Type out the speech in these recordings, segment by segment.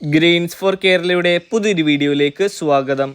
Grains four കേരളയുടെ പുതിയൊരു വീഡിയോയിലേക്ക് സ്വാഗതം.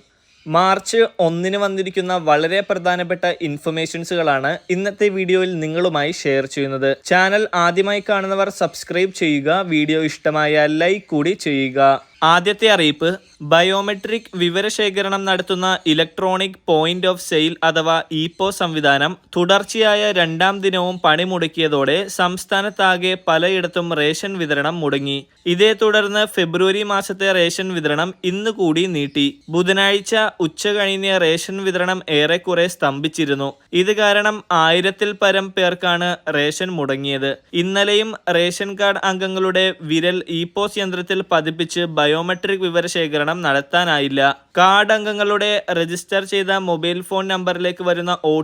മാർച്ച് ഒന്നിന് വന്നിരിക്കുന്ന വളരെ പ്രധാനപ്പെട്ട ഇൻഫർമേഷൻസുകളാണ് ഇന്നത്തെ വീഡിയോയിൽ നിങ്ങളുമായി ഷെയർ ചെയ്യുന്നത്. ചാനൽ ആദ്യമായി കാണുന്നവർ സബ്സ്ക്രൈബ് ചെയ്യുക വീഡിയോ ഇഷ്ടമായ ലൈക്ക് കൂടി ചെയ്യുക. ആദ്യത്തെ അറിയിപ്പ് ബയോമെട്രിക് വിവരശേഖരണം നടത്തുന്ന ഇലക്ട്രോണിക് പോയിന്റ് ഓഫ് സെയിൽ അഥവാ ഇപോ സംവിധാനം തുടർച്ചയായ രണ്ടാം ദിനവും പണിമുടക്കിയതോടെ സംസ്ഥാനത്താകെ പലയിടത്തും റേഷൻ വിതരണം മുടങ്ങി. ഇതേ തുടർന്ന് ഫെബ്രുവരി മാസത്തെ റേഷൻ വിതരണം ഇന്ന് കൂടി നീട്ടി. ബുധനാഴ്ച ഉച്ച കഴിഞ്ഞ റേഷൻ വിതരണം ഏറെക്കുറെ സ്തംഭിച്ചിരുന്നു. ഇത് കാരണം ആയിരത്തിൽ പരം പേർക്കാണ് റേഷൻ മുടങ്ങിയത്. ഇന്നലെയും റേഷൻ കാർഡ് അംഗങ്ങളുടെ വിരൽ ഇപോസ് യന്ത്രത്തിൽ പതിപ്പിച്ച് ബയോമെട്രിക് വിവരശേഖരണം നടത്താനായില്ല. കാർഡ് അംഗങ്ങളുടെ രജിസ്റ്റർ ചെയ്ത മൊബൈൽ ഫോൺ നമ്പറിലേക്ക് വരുന്ന ഒ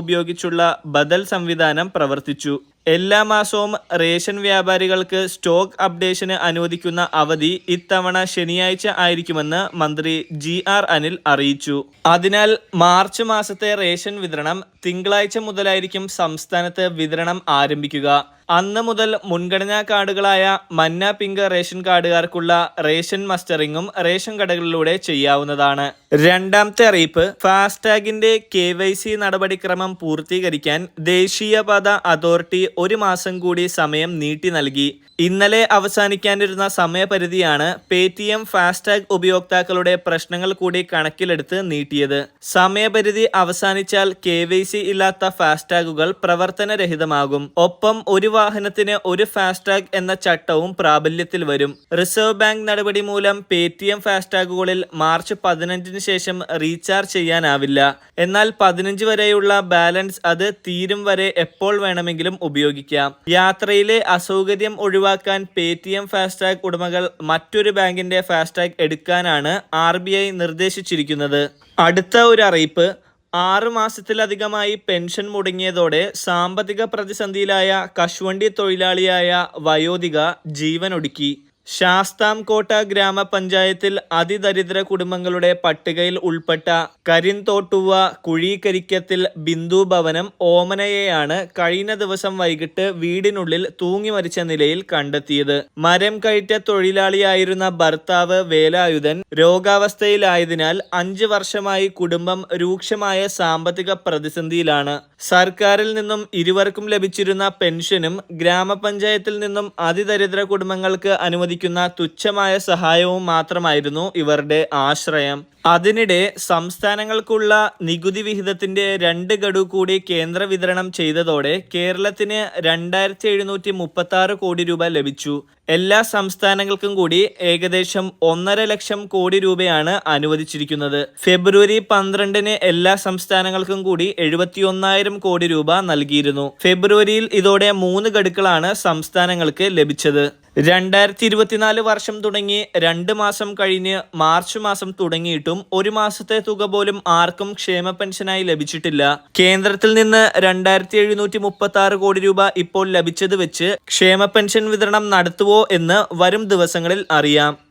ഉപയോഗിച്ചുള്ള ബദൽ സംവിധാനം പ്രവർത്തിച്ചു. എല്ലാ മാസവും റേഷൻ വ്യാപാരികൾക്ക് സ്റ്റോക്ക് അപ്ഡേഷന് അനുവദിക്കുന്ന അവധി ഇത്തവണ ശനിയാഴ്ച ആയിരിക്കുമെന്ന് മന്ത്രി ജി ആർ അനിൽ അറിയിച്ചു. അതിനാൽ മാർച്ച് മാസത്തെ റേഷൻ വിതരണം തിങ്കളാഴ്ച മുതലായിരിക്കും സംസ്ഥാനത്ത് വിതരണം ആരംഭിക്കുക. അന്ന് മുതൽ മുൻഗണനാ കാർഡുകളായ മന്ന പിങ്ക് റേഷൻ കാർഡുകാർക്കുള്ള റേഷൻ മസ്റ്ററിങ്ങും റേഷൻ കടകളിലൂടെ ചെയ്യാവുന്നതാണ്. രണ്ടാമത്തെ അറിയിപ്പ് ഫാസ്ടാഗിന്റെ കെ വൈ സി നടപടിക്രമം പൂർത്തീകരിക്കാൻ ദേശീയപാത അതോറിറ്റി ഒരു മാസം കൂടി സമയം നീട്ടി നൽകി. ഇന്നലെ അവസാനിക്കാനിരുന്ന സമയപരിധിയാണ് പേ ടി എം ഫാസ്ടാഗ് ഉപയോക്താക്കളുടെ പ്രശ്നങ്ങൾ കൂടി കണക്കിലെടുത്ത് നീട്ടിയത്. സമയപരിധി അവസാനിച്ചാൽ കെ വൈ സി ഇല്ലാത്ത ഫാസ്ടാഗുകൾ പ്രവർത്തനരഹിതമാകും. ഒപ്പം ഒരു വാഹനത്തിന് ഒരു ഫാസ്ടാഗ് എന്ന ചട്ടവും പ്രാബല്യത്തിൽ വരും. റിസർവ് ബാങ്ക് നടപടി മൂലം പേ ടി എം ഫാസ്ടാഗുകളിൽ മാർച്ച് പതിനഞ്ചിന് ശേഷം റീചാർജ് ചെയ്യാനാവില്ല. എന്നാൽ പതിനഞ്ച് വരെയുള്ള ബാലൻസ് അത് തീരും വരെ എപ്പോൾ വേണമെങ്കിലും ഉപയോഗിക്കാം. യാത്രയിലെ അസൗകര്യം ഒഴിവാക്കാൻ പേ ടി എം ഫാസ്ടാഗ് ഉടമകൾ മറ്റൊരു ബാങ്കിന്റെ ഫാസ്ടാഗ് എടുക്കാനാണ് ആർ നിർദ്ദേശിച്ചിരിക്കുന്നത്. അടുത്ത ഒരു അറിയിപ്പ്. ആറ് മാസത്തിലധികമായി പെൻഷൻ മുടങ്ങിയതോടെ സാമ്പത്തിക പ്രതിസന്ധിയിലായ കശുവണ്ടി തൊഴിലാളിയായ വയോധിക ജീവനൊടുക്കി. ശാസ്താംകോട്ട ഗ്രാമപഞ്ചായത്തിൽ അതിദരിദ്ര കുടുംബങ്ങളുടെ പട്ടികയിൽ ഉൾപ്പെട്ട കരിന്തോട്ടുവ കുഴീക്കരിക്കത്തിൽ ബിന്ദു ഭവനം ഓമനയെയാണ് കഴിഞ്ഞ ദിവസം വൈകിട്ട് വീടിനുള്ളിൽ തൂങ്ങി മരിച്ച നിലയിൽ കണ്ടെത്തിയത്. മരം കയറ്റ തൊഴിലാളിയായിരുന്ന ഭർത്താവ് വേലായുധൻ രോഗാവസ്ഥയിലായതിനാൽ അഞ്ച് വർഷമായി കുടുംബം രൂക്ഷമായ സാമ്പത്തിക പ്രതിസന്ധിയിലാണ്. സർക്കാരിൽ നിന്നും ഇരുവർക്കും ലഭിച്ചിരുന്ന പെൻഷനും ഗ്രാമപഞ്ചായത്തിൽ നിന്നും അതിദരിദ്ര കുടുംബങ്ങൾക്ക് അനുവദിക്കുന്ന തുച്ഛമായ സഹായവും മാത്രമായിരുന്നു ഇവരുടെ ആശ്രയം. അതിനിടെ സംസ്ഥാനങ്ങൾക്കുള്ള നികുതി വിഹിതത്തിന്റെ രണ്ട് ഗഡു കൂടി കേന്ദ്ര വിതരണം ചെയ്തതോടെ കേരളത്തിന് രണ്ടായിരത്തി എഴുന്നൂറ്റി മുപ്പത്തി ആറ് കോടി രൂപ ലഭിച്ചു. എല്ലാ സംസ്ഥാനങ്ങൾക്കും കൂടി ഏകദേശം ഒന്നര ലക്ഷം കോടി രൂപയാണ് അനുവദിച്ചിരിക്കുന്നത്. ഫെബ്രുവരി പന്ത്രണ്ടിന് എല്ലാ സംസ്ഥാനങ്ങൾക്കും കൂടി എഴുപത്തിയൊന്നായിരം കോടി രൂപ നൽകിയിരുന്നു. ഫെബ്രുവരിയിൽ ഇതോടെ മൂന്ന് ഗഡുക്കളാണ് സംസ്ഥാനങ്ങൾക്ക് ലഭിച്ചത്. രണ്ടായിരത്തി ഇരുപത്തിനാല് വർഷം തുടങ്ങി രണ്ട് മാസം കഴിഞ്ഞ് മാർച്ച് മാസം തുടങ്ങിയിട്ടും ഒരു മാസത്തെ തുക പോലും ആർക്കും ക്ഷേമ പെൻഷനായി ലഭിച്ചിട്ടില്ല. കേന്ദ്രത്തിൽ നിന്ന് രണ്ടായിരത്തി എഴുന്നൂറ്റി മുപ്പത്തി ആറ് കോടി രൂപ ഇപ്പോൾ ലഭിച്ചത് വെച്ച് ക്ഷേമ പെൻഷൻ വിതരണം നടത്തുവോ എന്ന് വരും ദിവസങ്ങളിൽ അറിയാം.